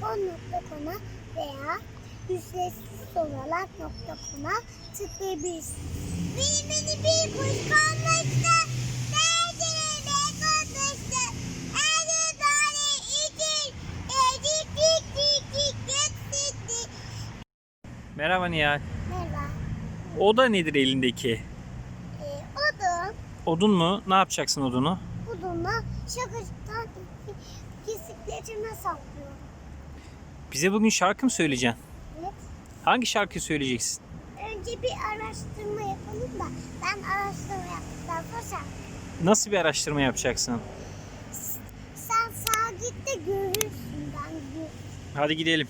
www.com.com'a veya ücretsiz olarak .com'a tıklayabilirsiniz. Bir beni bir kuş dik. Merhaba Nihal. Merhaba. O da nedir elindeki? Ee, odun, Odun mu? Ne yapacaksın odunu? odunla şakacıktan bisikletime saklıyorum. Bize bugün şarkı mı söyleyeceksin? Evet. Hangi şarkıyı söyleyeceksin? Önce bir araştırma yapalım da ben araştırma yaptıktan sonra Nasıl bir araştırma yapacaksın? sen sağa git de görürsün ben gör. Hadi gidelim.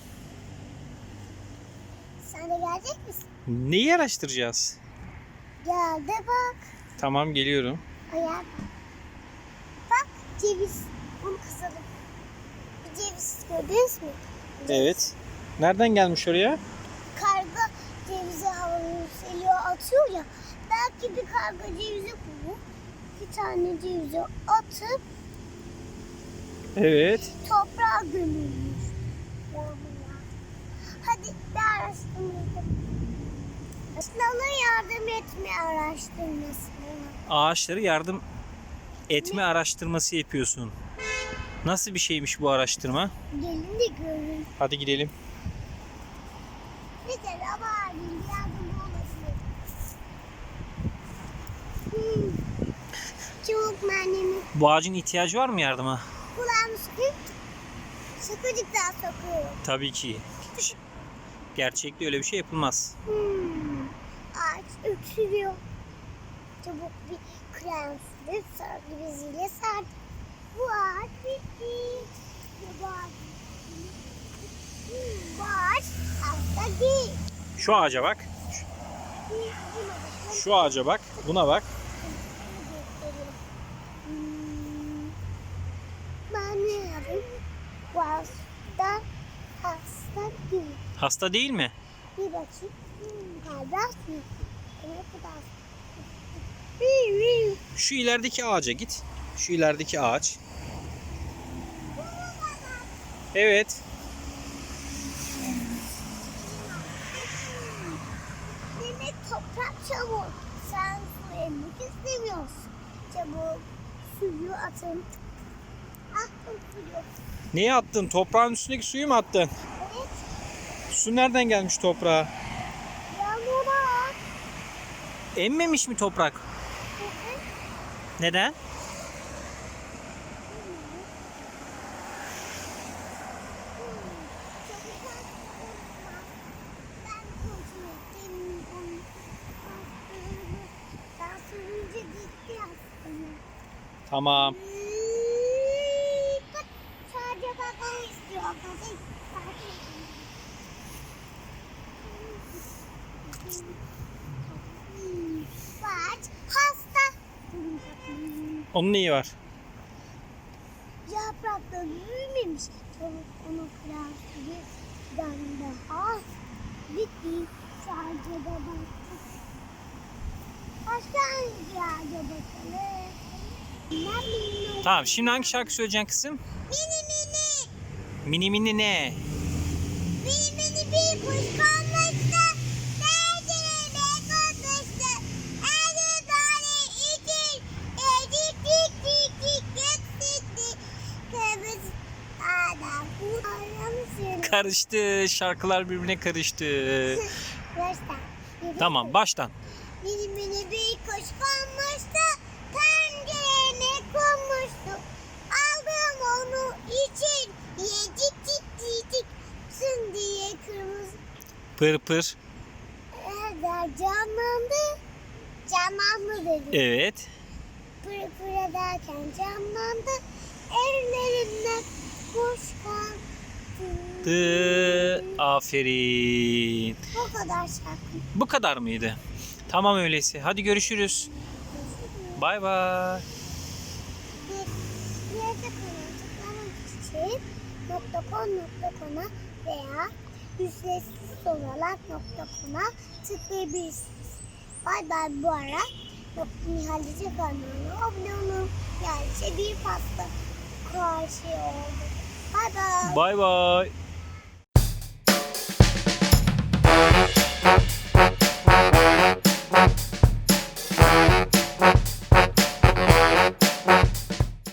Sen de gelecek misin? Neyi araştıracağız? Gel de bak. Tamam geliyorum. Ayak. Bak ceviz. Onu kısalım. Bir ceviz gördünüz mü? Evet. Nereden gelmiş oraya? Karga cevizi havaya yükseliyor atıyor ya. Belki bir karga cevizi bulur. Bir tane cevizi atıp Evet. toprağa gömülmüş. Hadi bir araştırma yapalım. Sana yardım etme araştırması. Ağaçları yardım etme araştırması yapıyorsun. Nasıl bir şeymiş bu araştırma? Gelin de görün. Hadi gidelim. Mesela var bir yardım olabilir. Hmm. Çabuk annemi Bu ağacın ihtiyacı var mı yardıma? kulağını sıkıp sıkıcıktan sokuyorum. Tabii ki. Gerçekte öyle bir şey yapılmaz. Hmm. Ağaç öksürüyor. Çabuk bir krem sürüp sargı beziyle sardık. Şu ağaca bak. Şu ağaca bak. Buna bak. Hasta değil. Hasta değil mi? Bir bakayım. Şu ilerideki ağaca git. Şu ilerideki ağaç. Evet. Demek toprak çabuk. Sen su emmek istemiyorsun. Çabuk suyu atın. Attım suyu. Neye attın? Toprağın üstündeki suyu mu attın? Evet. Su nereden gelmiş toprağa? Yağmura. Emmemiş mi toprak? Neden? Ben kontrol ettim. Onun bastığını. Ben sürünce gitti aslında. Tamam. Sadece bakan istiyor. Bak hasta. Onun neyi var? Yaprakları büyümemiş. Onu kırar gibi damda. Ah bitti. Sadece de baktık. Başka hangi ağaca bakalım? Tamam şimdi hangi şarkı söyleyeceksin kızım? Mini mini. Mini mini ne? Mini mini bir kuş konmuştu. Dergilerine konmuştu. Her tane için edik dik dik dik dik dik dik. Kırmızı adam. Karıştı. Şarkılar birbirine karıştı. Baştan. Tamam baştan. Mini mini bir kuş konmuştu. Konmuştu. Aldım onu için. Yedik dik dik dik. Sın diye kırmızı Pır pır. Eder canlandı. Canlandı dedi. Evet. Pırı pırı ederken canlandı. Ellerinden boş kaldı. Dı. Aferin. Bu kadar şarkı. Bu kadar mıydı? Tamam öyleyse. Hadi görüşürüz. Bay bay. Nerede kullanacaklarım için .com.com'a veya ücretsiz tıklayabilirsiniz. Bay bay bu ara Nihal'de kanalına abone olun. Yani şey bir pasta karşı oldu. Bay bay. Bay bay.